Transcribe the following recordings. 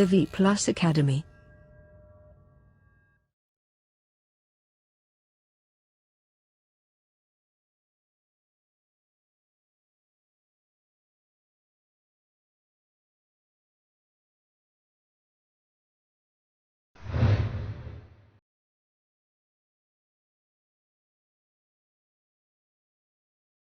The V Plus Academy.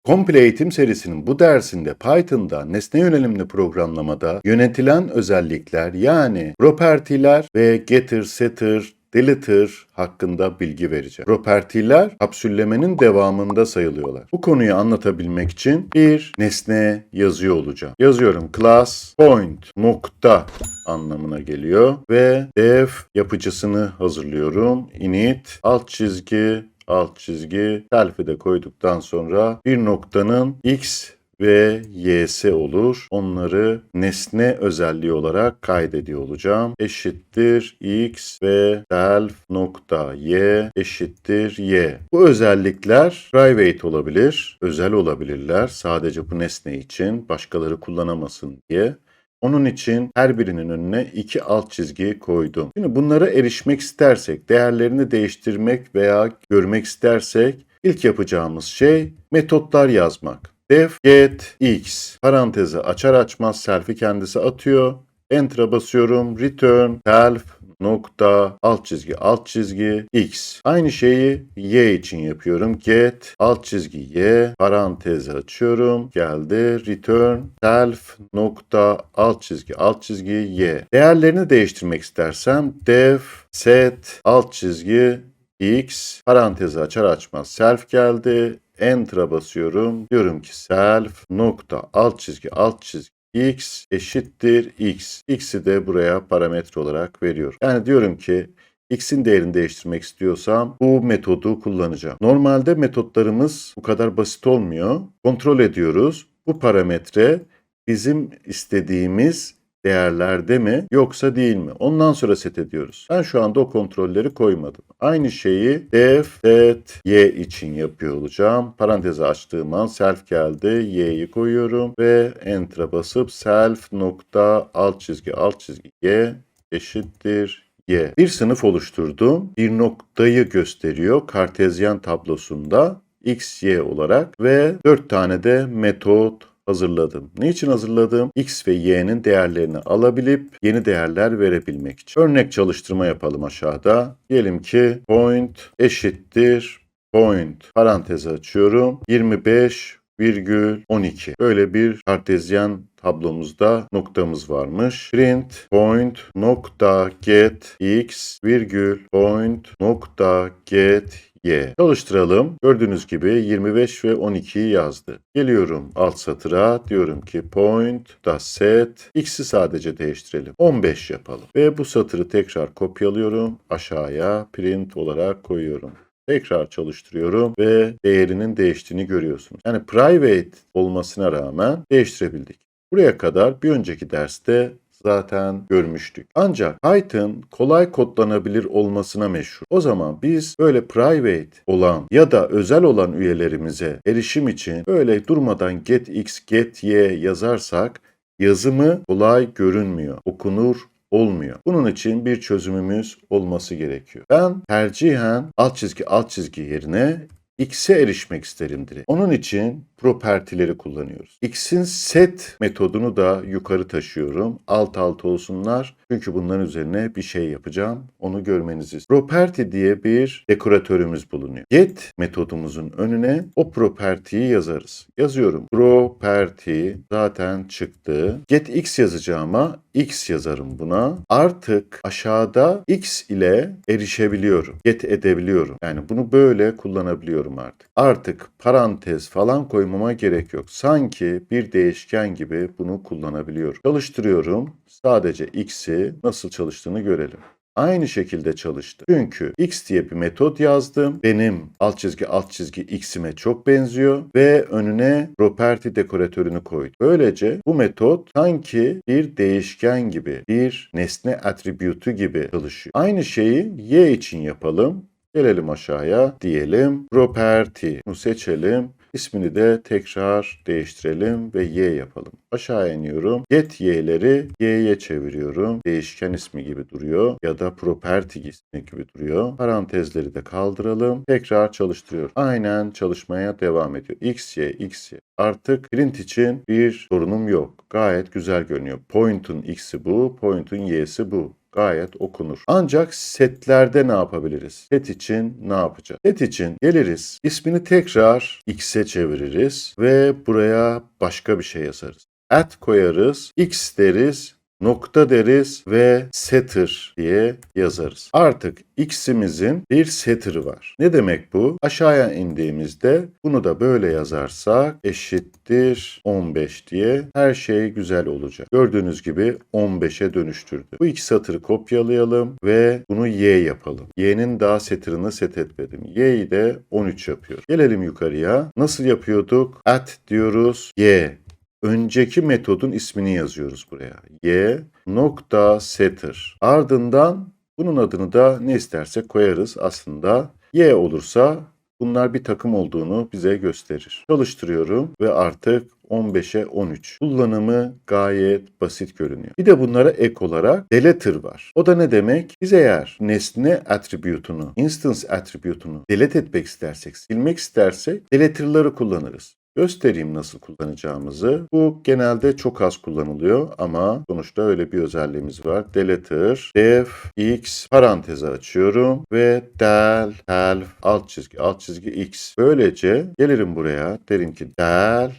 Komple eğitim serisinin bu dersinde Python'da nesne yönelimli programlamada yönetilen özellikler yani propertiler ve getter, setter, deleter hakkında bilgi vereceğim. Propertiler kapsüllemenin devamında sayılıyorlar. Bu konuyu anlatabilmek için bir nesne yazıyor olacağım. Yazıyorum class point nokta anlamına geliyor ve def yapıcısını hazırlıyorum. init alt çizgi alt çizgi selfie de koyduktan sonra bir noktanın x ve y'si olur. Onları nesne özelliği olarak kaydediyor olacağım. Eşittir x ve self nokta y eşittir y. Bu özellikler private olabilir, özel olabilirler. Sadece bu nesne için başkaları kullanamasın diye. Onun için her birinin önüne iki alt çizgi koydum. Şimdi bunlara erişmek istersek, değerlerini değiştirmek veya görmek istersek ilk yapacağımız şey metotlar yazmak. Def get x parantezi açar açmaz selfie kendisi atıyor. Enter'a basıyorum. Return self nokta alt çizgi alt çizgi x. Aynı şeyi y için yapıyorum. Get alt çizgi y parantezi açıyorum. Geldi. Return self nokta alt çizgi alt çizgi y. Değerlerini değiştirmek istersem def set alt çizgi x parantezi açar açmaz self geldi. Enter'a basıyorum. Diyorum ki self nokta alt çizgi alt çizgi x eşittir x. X'i de buraya parametre olarak veriyorum. Yani diyorum ki x'in değerini değiştirmek istiyorsam bu metodu kullanacağım. Normalde metotlarımız bu kadar basit olmuyor. Kontrol ediyoruz. Bu parametre bizim istediğimiz değerlerde mi yoksa değil mi? Ondan sonra set ediyoruz. Ben şu anda o kontrolleri koymadım. Aynı şeyi def set y için yapıyor olacağım. Parantezi açtığım an self geldi. y'yi koyuyorum ve enter'a basıp self nokta alt çizgi alt çizgi y eşittir y. Bir sınıf oluşturdum. Bir noktayı gösteriyor kartezyen tablosunda x, y olarak ve 4 tane de metot hazırladım. Niçin hazırladım? X ve Y'nin değerlerini alabilip yeni değerler verebilmek için. Örnek çalıştırma yapalım aşağıda. Diyelim ki point eşittir point parantezi açıyorum. 25 virgül 12. Böyle bir kartezyen tablomuzda noktamız varmış. Print point nokta get x virgül point nokta get y. Çalıştıralım. Gördüğünüz gibi 25 ve 12'yi yazdı. Geliyorum alt satıra. Diyorum ki point da set x'i sadece değiştirelim. 15 yapalım. Ve bu satırı tekrar kopyalıyorum. Aşağıya print olarak koyuyorum. Tekrar çalıştırıyorum ve değerinin değiştiğini görüyorsunuz. Yani private olmasına rağmen değiştirebildik. Buraya kadar bir önceki derste zaten görmüştük. Ancak Python kolay kodlanabilir olmasına meşhur. O zaman biz böyle private olan ya da özel olan üyelerimize erişim için böyle durmadan get x, get y yazarsak yazımı kolay görünmüyor, okunur olmuyor. Bunun için bir çözümümüz olması gerekiyor. Ben tercihen alt çizgi alt çizgi yerine X'e erişmek isterim direkt. Onun için propertileri kullanıyoruz. X'in set metodunu da yukarı taşıyorum. Alt alt olsunlar. Çünkü bunların üzerine bir şey yapacağım. Onu görmenizi istiyorum. Property diye bir dekoratörümüz bulunuyor. Get metodumuzun önüne o property'yi yazarız. Yazıyorum. Property zaten çıktı. Get X yazacağıma X yazarım buna. Artık aşağıda X ile erişebiliyorum. Get edebiliyorum. Yani bunu böyle kullanabiliyorum artık. Artık parantez falan koymama gerek yok. Sanki bir değişken gibi bunu kullanabiliyorum. Çalıştırıyorum. Sadece X'i nasıl çalıştığını görelim. Aynı şekilde çalıştı. Çünkü x diye bir metot yazdım. Benim alt çizgi alt çizgi x'ime çok benziyor ve önüne property dekoratörünü koydum. Böylece bu metot sanki bir değişken gibi, bir nesne attribute'u gibi çalışıyor. Aynı şeyi y için yapalım. Gelelim aşağıya diyelim property. Seçelim. İsmini de tekrar değiştirelim ve y yapalım. Aşağı iniyorum. Get y'leri y'ye çeviriyorum. Değişken ismi gibi duruyor ya da property ismi gibi duruyor. Parantezleri de kaldıralım. Tekrar çalıştırıyorum. Aynen çalışmaya devam ediyor. x, y, x, y. Artık print için bir sorunum yok. Gayet güzel görünüyor. Point'un x'i bu, point'un y'si bu gayet okunur. Ancak setlerde ne yapabiliriz? Set için ne yapacağız? Set için geliriz, ismini tekrar x'e çeviririz ve buraya başka bir şey yazarız. At koyarız, x deriz, nokta deriz ve setter diye yazarız. Artık x'imizin bir setter'ı var. Ne demek bu? Aşağıya indiğimizde bunu da böyle yazarsak eşittir 15 diye her şey güzel olacak. Gördüğünüz gibi 15'e dönüştürdü. Bu iki satırı kopyalayalım ve bunu y yapalım. y'nin daha setter'ını set etmedim. y'yi de 13 yapıyor. Gelelim yukarıya. Nasıl yapıyorduk? At diyoruz. y önceki metodun ismini yazıyoruz buraya. Y nokta setter. Ardından bunun adını da ne istersek koyarız. Aslında Y olursa bunlar bir takım olduğunu bize gösterir. Çalıştırıyorum ve artık 15'e 13. Kullanımı gayet basit görünüyor. Bir de bunlara ek olarak deleter var. O da ne demek? Biz eğer nesne attribute'unu, instance attribute'unu delete etmek istersek, silmek istersek deleter'ları kullanırız. Göstereyim nasıl kullanacağımızı. Bu genelde çok az kullanılıyor ama sonuçta öyle bir özelliğimiz var. Deleter, def, x parantezi açıyorum ve del, del, alt çizgi, alt çizgi x. Böylece gelirim buraya derim ki del,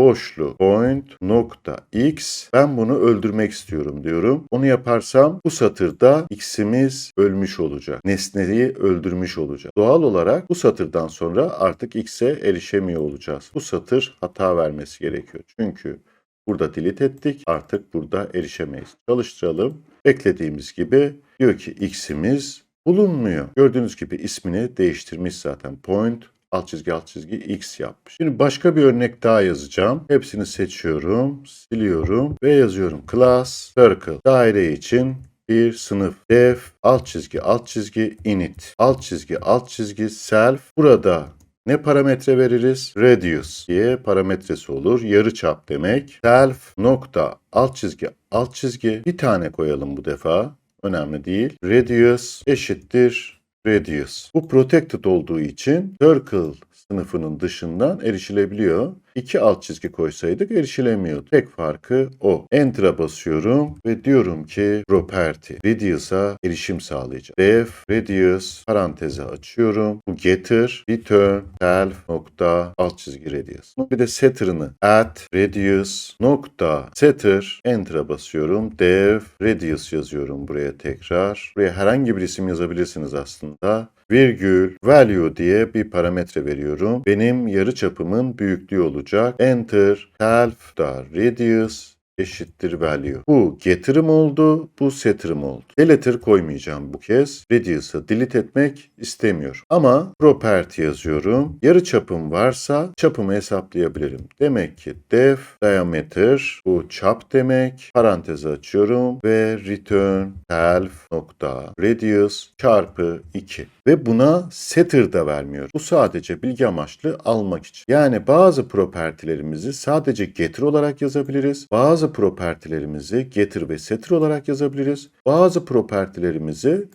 boşlu point nokta x ben bunu öldürmek istiyorum diyorum. Onu yaparsam bu satırda x'imiz ölmüş olacak. Nesneyi öldürmüş olacak. Doğal olarak bu satırdan sonra artık x'e erişemiyor olacağız. Bu satır hata vermesi gerekiyor. Çünkü burada delete ettik. Artık burada erişemeyiz. Çalıştıralım. Beklediğimiz gibi diyor ki x'imiz bulunmuyor. Gördüğünüz gibi ismini değiştirmiş zaten. Point alt çizgi alt çizgi x yapmış. Şimdi başka bir örnek daha yazacağım. Hepsini seçiyorum, siliyorum ve yazıyorum. Class circle daire için bir sınıf def alt çizgi alt çizgi init alt çizgi alt çizgi self burada ne parametre veririz? Radius diye parametresi olur. Yarı çap demek. Self nokta alt çizgi alt çizgi bir tane koyalım bu defa. Önemli değil. Radius eşittir radius. Bu protected olduğu için circle sınıfının dışından erişilebiliyor. İki alt çizgi koysaydık erişilemiyordu. Tek farkı o. Enter'a basıyorum ve diyorum ki property. Radius'a erişim sağlayacak. Def radius parantezi açıyorum. Bu getir return self nokta alt çizgi radius. Bir de setter'ını at radius nokta setter enter'a basıyorum. Def radius yazıyorum buraya tekrar. Buraya herhangi bir isim yazabilirsiniz aslında virgül value diye bir parametre veriyorum. Benim yarı çapımın büyüklüğü olacak. Enter self radius eşittir value. Bu getter'ım oldu, bu setter'ım oldu. Deleter koymayacağım bu kez. Radius'ı delete etmek istemiyorum. Ama property yazıyorum. Yarı çapım varsa çapımı hesaplayabilirim. Demek ki def diameter bu çap demek. Parantezi açıyorum ve return self çarpı 2 ve buna setter da vermiyor. Bu sadece bilgi amaçlı almak için. Yani bazı propertilerimizi sadece getir olarak yazabiliriz. Bazı propertilerimizi getir ve setter olarak yazabiliriz. Bazı propertilerimizi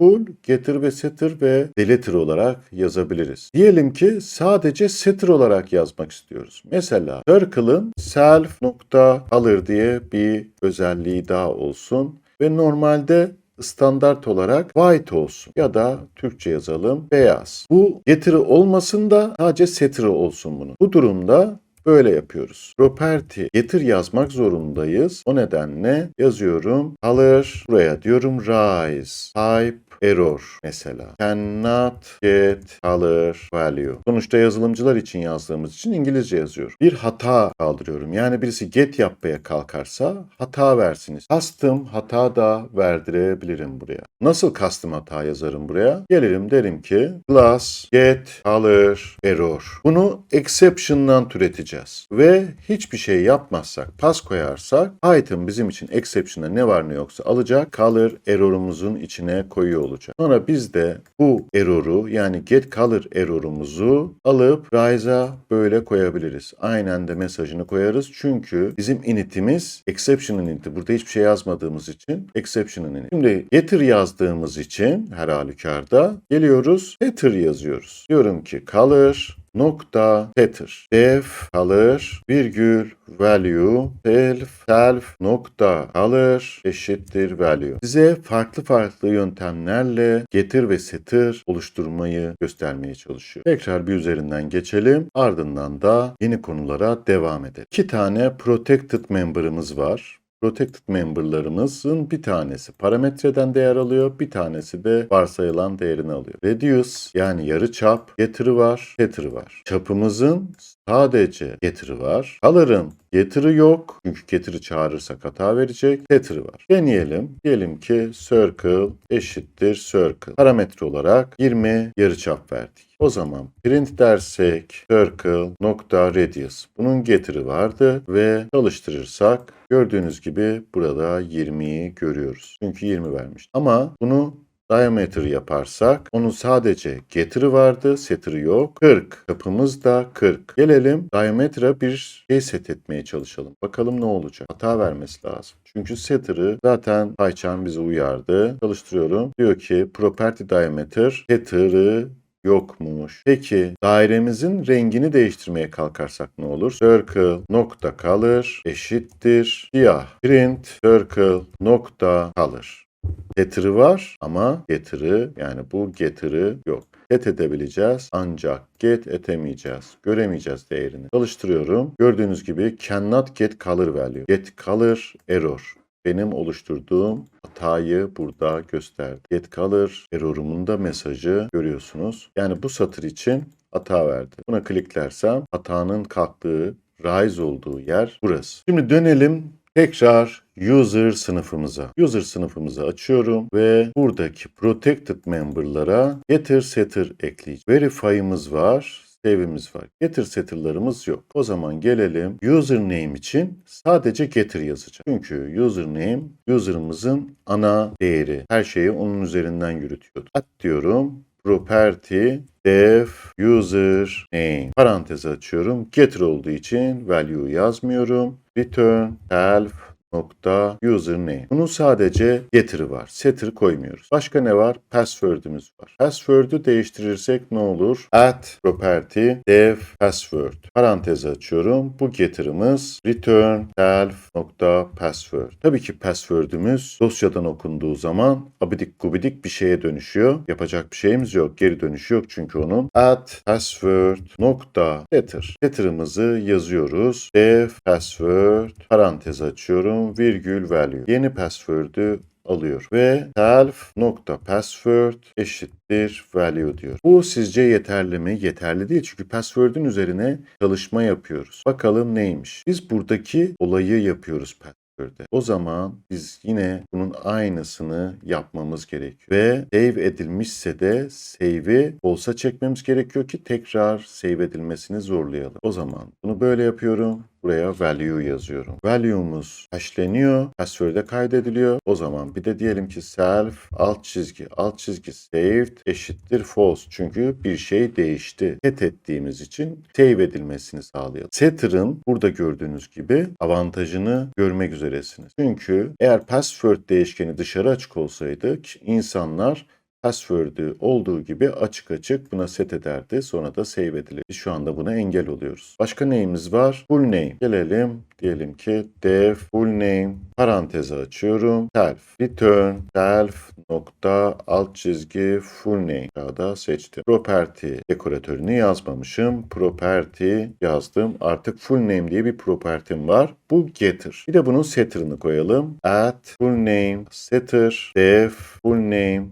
full getir ve setter ve deleter olarak yazabiliriz. Diyelim ki sadece setter olarak yazmak istiyoruz. Mesela circle'ın self nokta alır diye bir özelliği daha olsun ve normalde standart olarak white olsun ya da Türkçe yazalım beyaz. Bu getiri olmasın da sadece setter olsun bunun. Bu durumda Böyle yapıyoruz. Property getir yazmak zorundayız. O nedenle yazıyorum. Color buraya diyorum rise. Type error mesela. Cannot get color value. Sonuçta yazılımcılar için yazdığımız için İngilizce yazıyor. Bir hata kaldırıyorum. Yani birisi get yapmaya kalkarsa hata versiniz. Custom hata da verdirebilirim buraya. Nasıl custom hata yazarım buraya? Gelirim derim ki class get color error. Bunu exception'dan türeteceğim geçeceğiz. Ve hiçbir şey yapmazsak, pas koyarsak item bizim için exception'a ne var ne yoksa alacak, color error'umuzun içine koyuyor olacak. Sonra biz de bu error'u yani get color error'umuzu alıp rise'a böyle koyabiliriz. Aynen de mesajını koyarız. Çünkü bizim initimiz exception'ın initi. Burada hiçbir şey yazmadığımız için exception'ın initi. Şimdi getir yazdığımız için her halükarda geliyoruz getter yazıyoruz. Diyorum ki color nokta getter def color virgül value self self nokta color eşittir value. Size farklı farklı yöntemlerle getir ve setter oluşturmayı göstermeye çalışıyor. Tekrar bir üzerinden geçelim. Ardından da yeni konulara devam edelim. İki tane protected member'ımız var. Protected member'larımızın bir tanesi parametreden değer alıyor, bir tanesi de varsayılan değerini alıyor. Reduce yani yarı çap getiri var, getiri var. Çapımızın sadece getiri var. Color'ın getiri yok. Çünkü getiri çağırırsak hata verecek. Getiri var. Deneyelim. Diyelim ki circle eşittir circle. Parametre olarak 20 yarıçap verdik. O zaman print dersek circle nokta radius. Bunun getiri vardı ve çalıştırırsak gördüğünüz gibi burada 20'yi görüyoruz. Çünkü 20 vermiş. Ama bunu diameter yaparsak onun sadece getiri vardı, setiri yok. 40. Kapımız da 40. Gelelim diameter'a bir şey set etmeye çalışalım. Bakalım ne olacak. Hata vermesi lazım. Çünkü setter'ı zaten PyCharm bize uyardı. Çalıştırıyorum. Diyor ki property diameter setter'ı yokmuş. Peki dairemizin rengini değiştirmeye kalkarsak ne olur? Circle nokta color eşittir siyah. Print circle nokta color. Getiri var ama getiri yani bu getiri yok. Get edebileceğiz ancak get etemeyeceğiz. Göremeyeceğiz değerini. Çalıştırıyorum. Gördüğünüz gibi cannot get color value. Get color error. Benim oluşturduğum hatayı burada gösterdi. Get color error'umun da mesajı görüyorsunuz. Yani bu satır için hata verdi. Buna kliklersem hatanın kalktığı, rise olduğu yer burası. Şimdi dönelim Tekrar user sınıfımıza. User sınıfımızı açıyorum ve buradaki protected member'lara getir setter ekleyeceğim. Verify'ımız var. Save'imiz var. Getir setter'larımız yok. O zaman gelelim username için sadece getir yazacağım. Çünkü username user'ımızın ana değeri. Her şeyi onun üzerinden yürütüyordu. At diyorum property def user name parantez açıyorum. Getir olduğu için value yazmıyorum. Return self nokta username. Bunun sadece getiri var. Setter koymuyoruz. Başka ne var? Password'ümüz var. Password'ü değiştirirsek ne olur? At property def password. Parantez açıyorum. Bu getirimiz return self nokta password. Tabii ki password'ümüz dosyadan okunduğu zaman abidik gubidik bir şeye dönüşüyor. Yapacak bir şeyimiz yok. Geri dönüşü yok çünkü onun. At password nokta getir. Getirimizi yazıyoruz. Def password parantez açıyorum virgül value. Yeni password'ü alıyor ve self nokta password eşittir value diyor. Bu sizce yeterli mi? Yeterli değil çünkü password'ün üzerine çalışma yapıyoruz. Bakalım neymiş? Biz buradaki olayı yapıyoruz password'e. O zaman biz yine bunun aynısını yapmamız gerekiyor. Ve save edilmişse de save'i olsa çekmemiz gerekiyor ki tekrar save edilmesini zorlayalım. O zaman bunu böyle yapıyorum. Buraya value yazıyorum. Value'umuz hashleniyor. Password'e kaydediliyor. O zaman bir de diyelim ki self alt çizgi alt çizgi saved eşittir false. Çünkü bir şey değişti. Set ettiğimiz için save edilmesini sağlayalım. Setter'ın burada gördüğünüz gibi avantajını görmek üzeresiniz. Çünkü eğer password değişkeni dışarı açık olsaydı insanlar password'ü olduğu gibi açık açık buna set ederdi. Sonra da save edilir. Şu anda buna engel oluyoruz. Başka neyimiz var? Full name. Gelelim. Diyelim ki def full name parantezi açıyorum. Self return self nokta alt çizgi full name. Daha seçtim. Property dekoratörünü yazmamışım. Property yazdım. Artık full name diye bir propertim var. Bu getter. Bir de bunun setter'ını koyalım. At full name setter def full name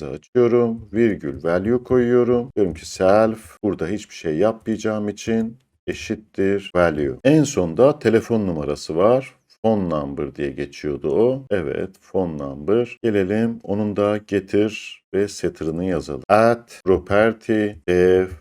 parantezi açıyorum. Virgül value koyuyorum. Diyorum ki self burada hiçbir şey yapmayacağım için eşittir value. En sonda telefon numarası var. Phone number diye geçiyordu o. Evet phone number. Gelelim onun da getir ve setter'ını yazalım. At property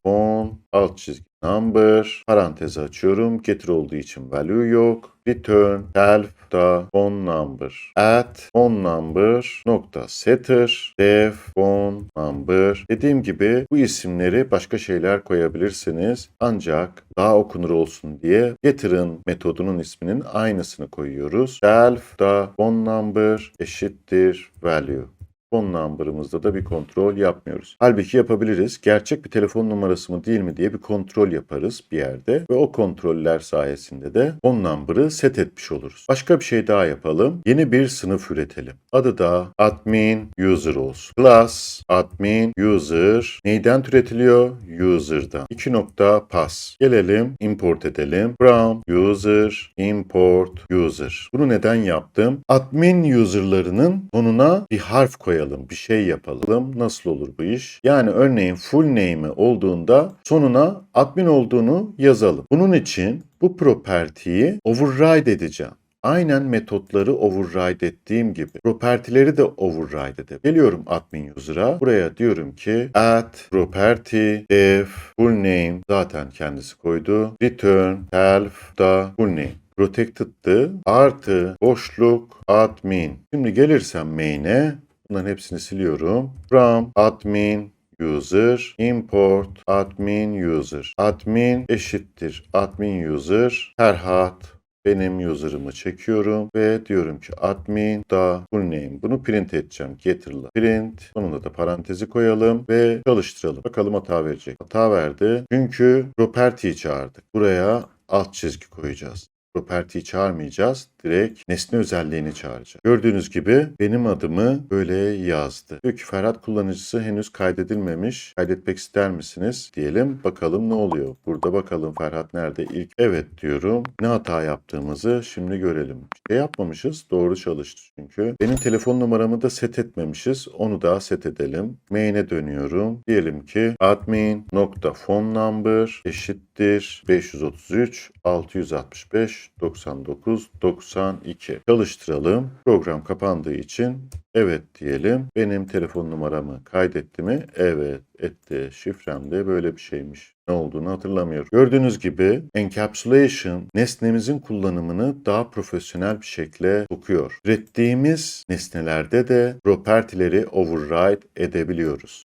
phone alt çizgi number, parantezi açıyorum, getir olduğu için value yok, return self da phone number. At phone number nokta setter. Def phone number. Dediğim gibi bu isimleri başka şeyler koyabilirsiniz. Ancak daha okunur olsun diye getter'ın metodunun isminin aynısını koyuyoruz. Self da phone number eşittir value. Phone number'ımızda da bir kontrol yapmıyoruz. Halbuki yapabiliriz. Gerçek bir telefon numarası mı değil mi diye bir kontrol yaparız bir yerde ve o kontroller sayesinde de phone number'ı set etmiş oluruz. Başka bir şey daha yapalım. Yeni bir sınıf üretelim. Adı da admin user olsun. Class admin user neyden türetiliyor? User'dan. 2 nokta pass. Gelelim import edelim. From user import user. Bunu neden yaptım? Admin user'larının sonuna bir harf koyalım, bir şey yapalım. Nasıl olur bu iş? Yani örneğin full name'i olduğunda sonuna admin olduğunu yazalım. Bunun için bu property'yi override edeceğim. Aynen metotları override ettiğim gibi property'leri de override edip geliyorum admin user'a. Buraya diyorum ki add property def full name zaten kendisi koydu. Return self da full name protected'dı. Artı boşluk admin. Şimdi gelirsem main'e bunların hepsini siliyorum. From admin user import admin user. Admin eşittir admin user. Ferhat benim user'ımı çekiyorum ve diyorum ki admin da full name. Bunu print edeceğim. Getter'la. Print. Sonunda da parantezi koyalım ve çalıştıralım. Bakalım hata verecek. Hata verdi. Çünkü property'yi çağırdık. Buraya alt çizgi koyacağız. Property'yi çağırmayacağız. Direkt nesne özelliğini çağıracağız. Gördüğünüz gibi benim adımı böyle yazdı. Diyor ki Ferhat kullanıcısı henüz kaydedilmemiş. Kaydetmek ister misiniz? Diyelim bakalım ne oluyor. Burada bakalım Ferhat nerede? İlk evet diyorum. Ne hata yaptığımızı şimdi görelim. Şey yapmamışız. Doğru çalıştı çünkü. Benim telefon numaramı da set etmemişiz. Onu da set edelim. Main'e dönüyorum. Diyelim ki admin nokta number eşittir 533 665 99 92. Çalıştıralım. Program kapandığı için evet diyelim. Benim telefon numaramı kaydetti mi? Evet etti. Şifrem de böyle bir şeymiş. Ne olduğunu hatırlamıyorum. Gördüğünüz gibi encapsulation nesnemizin kullanımını daha profesyonel bir şekilde sokuyor. Ürettiğimiz nesnelerde de property'leri override edebiliyoruz.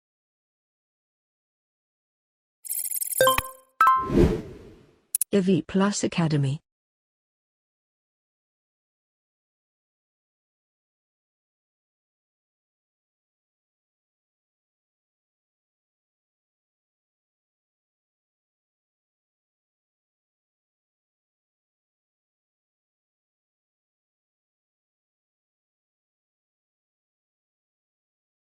Evi Plus Academy.